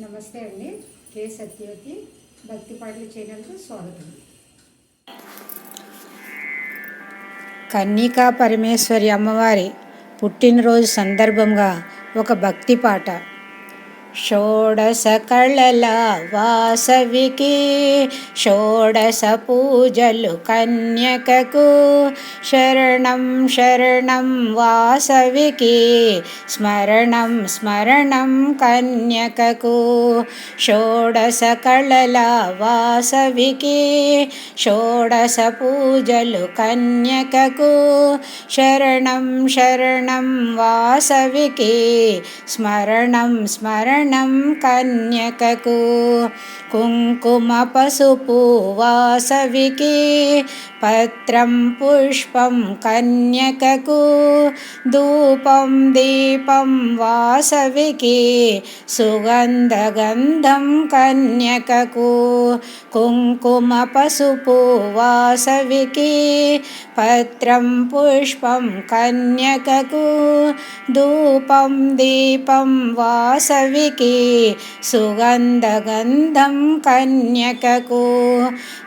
నమస్తే అండి. కే సత్యవతి భక్తి పాటలు ఛానల్కు స్వాగతం. కన్నికా పరమేశ్వరి అమ్మవారి పుట్టినరోజు సందర్భంగా ఒక భక్తి పాట షోడశ కళల వాసవికి షోడశ పూజలు కన్యకకు. శరణం శరణం వాసవికి స్మరణం స్మరణం కన్యకకు. షోడశ కళల వాసవికి షోడశ పూజలు కన్యకకు. శరణం శరణం వాసవికి స్మరణం స్మరణం శరణం కన్యకకు కుంకుమ పసుపు వాసవికి పత్రం పుష్పం కన్యకకు ధూపం దీపం వాసవికి సుగంధగంధం కన్యకకు కుంకుమ పసుపు వాసవికి పత్రం పుష్పం కన్యకకు ధూపం దీపం వాసవికి సుగంధగంధం కన్యకకు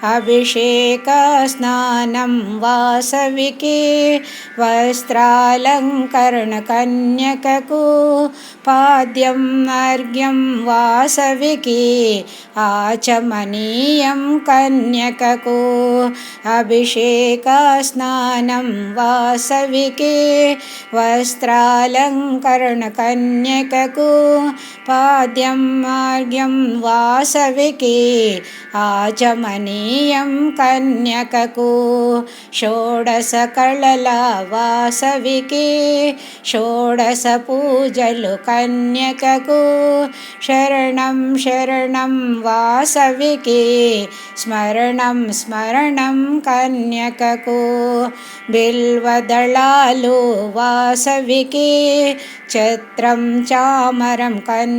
అభిషేక స్నానం వాసవికి వస్త్రాలంకరణ కన్యకకు పాద్యం అర్ఘ్యం వాసవికి ఆచమనీయం కన్యకకు అభిషేక స్నానం వాసవికి వస్త్రాలంకరణ కన్యకకు పా आद्यं मार्ग्यं वासविके आचमनीयं कन्यकको षोडशकळला वासविके षोडशपूजलु कन्यकको शरणं शरणं वासविके स्मरणं स्मरणं कन्यकको बिल्वदलालु वासविके छत्रं चामरं कन्य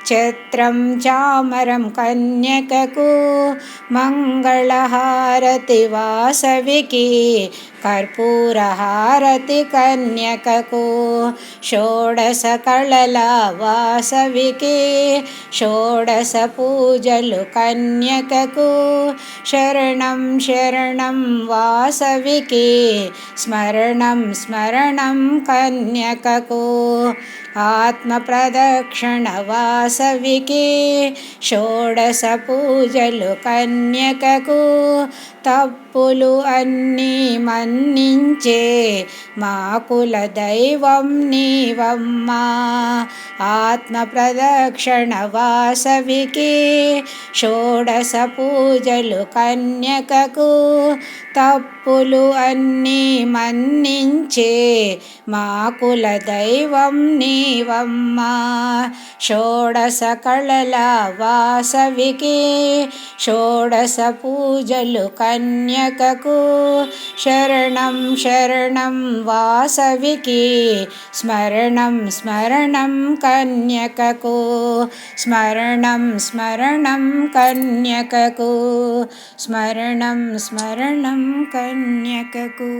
क्षत्रं चामरं कन्यककू मङ्गलहारति वासविके कर्पूरहारति कन्यकको षोडसकळला वासविके षोडशपूजलु कन्यककु शरणं शरणं वासविके स्मरणं स्मरणं कन्यकको। స్మరణం ఆత్మప్రదక్షిణ వాసవికి షోడశ పూజలు కన్యకకు తప్పులు అన్నీ మన్నించే మా కుల దైవం నీవమ్మా. ఆత్మప్రదక్షిణ వాసవికి షోడశ పూజలు కన్యకకు తప్పులు అన్నీ మన్నించే మా కుల దైవం నీవమ్మా. షోడశ కళల వాసవికి షోడశ పూజలు कन्यककु। शरणं शरणं वासविके। स्मरणं स्मरणं कन्यकको। स्मरणं स्मरणं कन्यकको। स्मरणं स्मरणं कन्यकको।